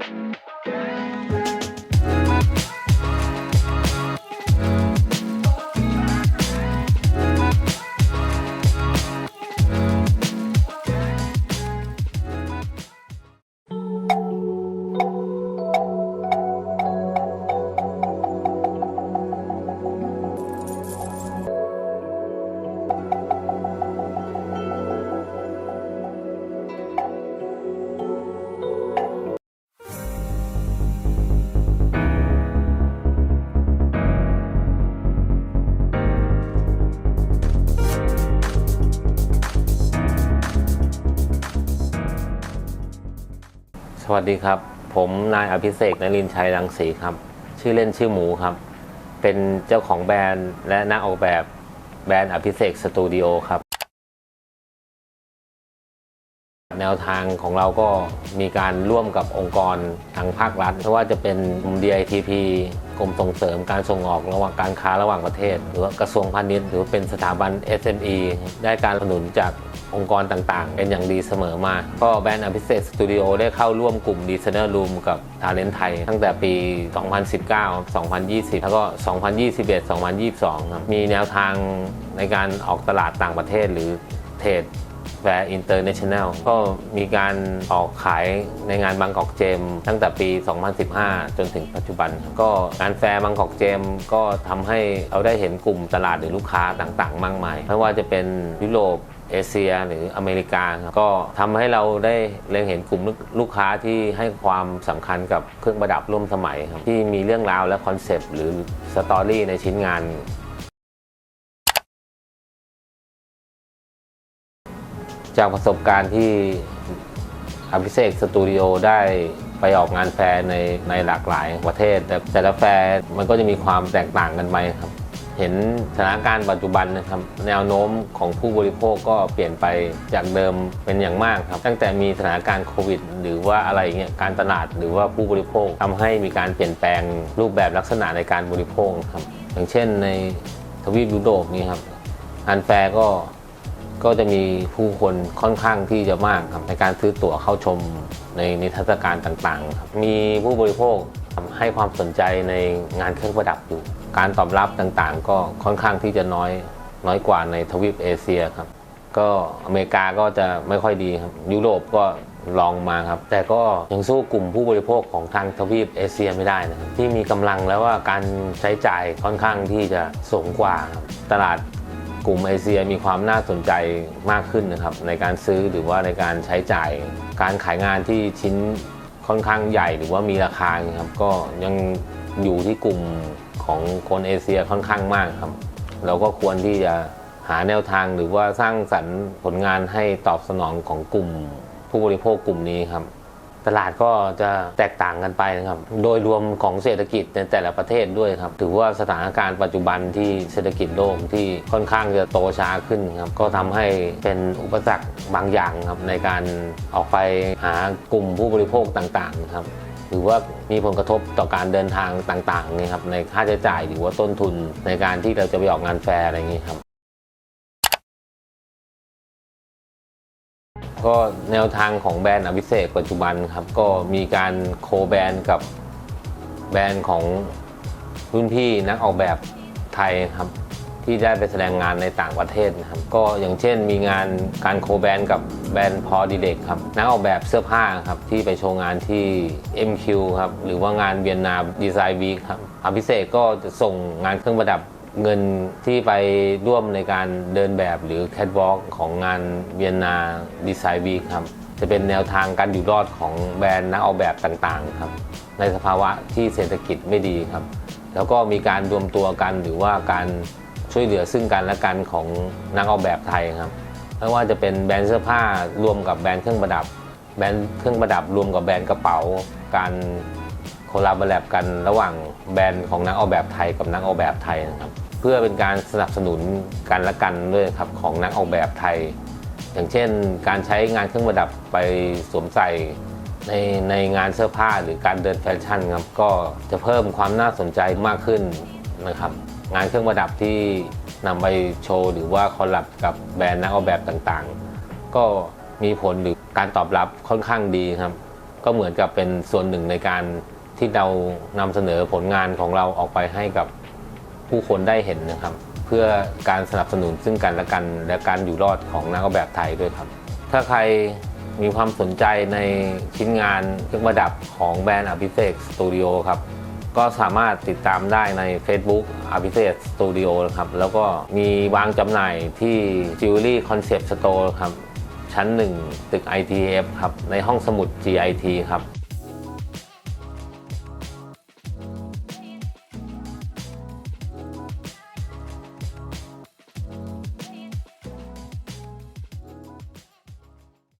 ส วัสดีครับ ผมนายอภิเษกนรินชัยรังสีครับ ชื่อเล่นชื่อหมูครับ เป็นเจ้าของแบรนด์และนักออกแบบแบรนด์อภิเษกสตูดิโอครับ แนวทางของเราก็มีการร่วมกับองค์กรทางภาครัฐไม่ว่าจะเป็น DITP กรมส่งเสริมการส่งออกระหว่างการค้าระหว่างประเทศ หรือว่ากระทรวงพาณิชย์หรือเป็นสถาบัน SME ได้การสนับสนุนจากองค์กรต่างๆ เป็นอย่างดีเสมอมา ก็แบรนด์อภิเษกสตูดิโอได้เข้าร่วมกลุ่มดีไซเนอร์รูมกับทาเลนต์ไทย ตั้งแต่ปี 2019 2020 แล้วก็ 2021 2022 มีแนวทางในการออกตลาดต่างประเทศหรือเทรด แฟร์อินเตอร์เนชั่นแนลก็มีการออกขายในงานบางกอกเจม ตั้งแต่ปี 2015 จนถึงปัจจุบัน ก็งานแฟร์บางกอกเจมก็ทำให้เราได้เห็นกลุ่มตลาดหรือลูกค้าต่างๆ มากมายไม่ว่าจะเป็นยุโรปเอเชียหรืออเมริกาครับก็ทำให้เราได้เล็งเห็นกลุ่มลูกค้าที่ให้ความสำคัญกับเครื่องประดับร่วมสมัยครับที่มีเรื่องราวและคอนเซปต์หรือสตอรี่ในชิ้นงาน จากประสบการณ์ที่อภิเษกสตูดิโอได้ไปออกงานแฟร์ในในหลากหลายประเทศ แต่แต่ละแฟร์มันก็จะมีความแตกต่างกันไปครับ เห็นสถานการณ์ปัจจุบันนะครับแนวโน้มของผู้บริโภคก็เปลี่ยนไปจากเดิมเป็นอย่างมากครับ ตั้งแต่มีสถานการณ์โควิด หรือว่าอะไรเงี้ยการตลาดหรือว่าผู้บริโภคทำให้มีการเปลี่ยนแปลงรูปแบบลักษณะในการบริโภคครับ อย่างเช่นในทวีปยุโรปนี่ครับงานแฟร์ก็ ก็จะมีผู้คนค่อนข้างที่จะมากครับในการซื้อตั๋วเข้าชมในนิทรรศการต่างๆครับมีผู้บริโภคให้ความสนใจในงานเครื่องประดับอยู่ การตอบรับต่างๆ ก็ค่อนข้างที่จะน้อยน้อยกว่าในทวีปเอเชียครับ ก็อเมริกาก็จะไม่ค่อยดีครับยุโรปก็ลองมาครับ แต่ก็ยังสู้กลุ่มผู้บริโภคของทางทวีปเอเชียไม่ได้นะครับที่มีกำลังแล้วว่าการใช้จ่ายค่อนข้างที่จะสูงกว่า ตลาด กลุ่มเอเชียมีความน่าสนใจมากขึ้นนะครับในการซื้อหรือว่าในการใช้จ่าย การขายงานที่ชิ้นค่อนข้างใหญ่หรือว่ามีราคาครับก็ยังอยู่ที่กลุ่มของคนเอเชียค่อนข้างมากครับ เราก็ควรที่จะหาแนวทางหรือว่าสร้างสรรค์ผลงานให้ตอบสนองของกลุ่ม ผู้บริโภคกลุ่มนี้ครับ ตลาดก็จะแตกต่างกันไปนะครับ โดยรวมของเศรษฐกิจในแต่ละประเทศด้วยครับ ถือว่าสถานการณ์ปัจจุบันที่เศรษฐกิจโลกที่ค่อนข้างจะโตช้าขึ้นครับ ก็ทำให้เป็นอุปสรรคบางอย่างครับในการออกไปหากลุ่มผู้บริโภคต่างๆครับหรือว่ามีผลกระทบต่อการเดินทางต่างๆนี่ครับในค่าใช้จ่ายหรือว่าต้นทุนในการที่เราจะไปออกงานแฟร์อะไรอย่างนี้ครับ ก็แนวทางของแบรนด์อภิเษกปัจจุบันครับ ก็มีการโคแบรนด์กับแบรนด์ของรุ่นพี่นักออกแบบไทยครับ ที่ได้ไปแสดงงานในต่างประเทศนะครับ ก็อย่างเช่นมีงานการโคแบรนด์กับแบรนด์พอดีเล็กครับ นักออกแบบเสื้อผ้าครับ ที่ไปโชว์งานที่ MQ ครับ หรือว่างานเวียนนาดีไซน์วีคครับอภิเษกก็จะส่งงานเครื่องประดับ เงินที่ไปร่วมในการเดินแบบหรือแคทวอล์กของงานเวียนนาดีไซน์วีคครับ จะเป็นแนวทางการอยู่รอดของแบรนด์นักออกแบบต่างๆครับ ในสภาวะที่เศรษฐกิจไม่ดีครับ แล้วก็มีการรวมตัวกันหรือว่าการช่วยเหลือซึ่งกันและกันของนักออกแบบไทยครับไม่ว่าจะเป็นแบรนด์เสื้อผ้ารวมกับแบรนด์เครื่องประดับ แบรนด์เครื่องประดับรวมกับแบรนด์กระเป๋า การ โคลาบอร์แลบกันระหว่างแบรนด์ของนักออกแบบไทยกับนักออกแบบไทยนะครับเพื่อเป็นการสนับสนุนกันและกันด้วยครับของนักออกแบบไทย อย่างเช่น การใช้งานเครื่องประดับไปสวมใส่ในในงานเสื้อผ้าหรือการเดินแฟชั่นครับก็จะเพิ่มความน่าสนใจมากขึ้นนะครับงานเครื่องประดับที่นำไปโชว์หรือว่าคอลแลบกับแบรนด์นักออกแบบต่างๆ ก็มีผลหรือการตอบรับค่อนข้างดีครับ ก็เหมือนกับเป็นส่วนหนึ่งในการ ที่เรานำเสนอผลงานของเราออกไปให้กับผู้คนได้เห็นนะครับ เพื่อการสนับสนุนซึ่งกันและกันและการอยู่รอดของนักออกแบบไทยด้วยครับ ถ้าใครมีความสนใจในชิ้นงานเครื่องประดับของแบรนด์อภิเษกสตูดิโอครับ ก็สามารถติดตามได้ใน Facebook อภิเษกสตูดิโอนะครับ แล้วก็มีวางจำหน่ายที่ Jewelry Concept Store ครับ ชั้น 1 ตึก ITF ครับ ในห้องสมุด GIT ครับ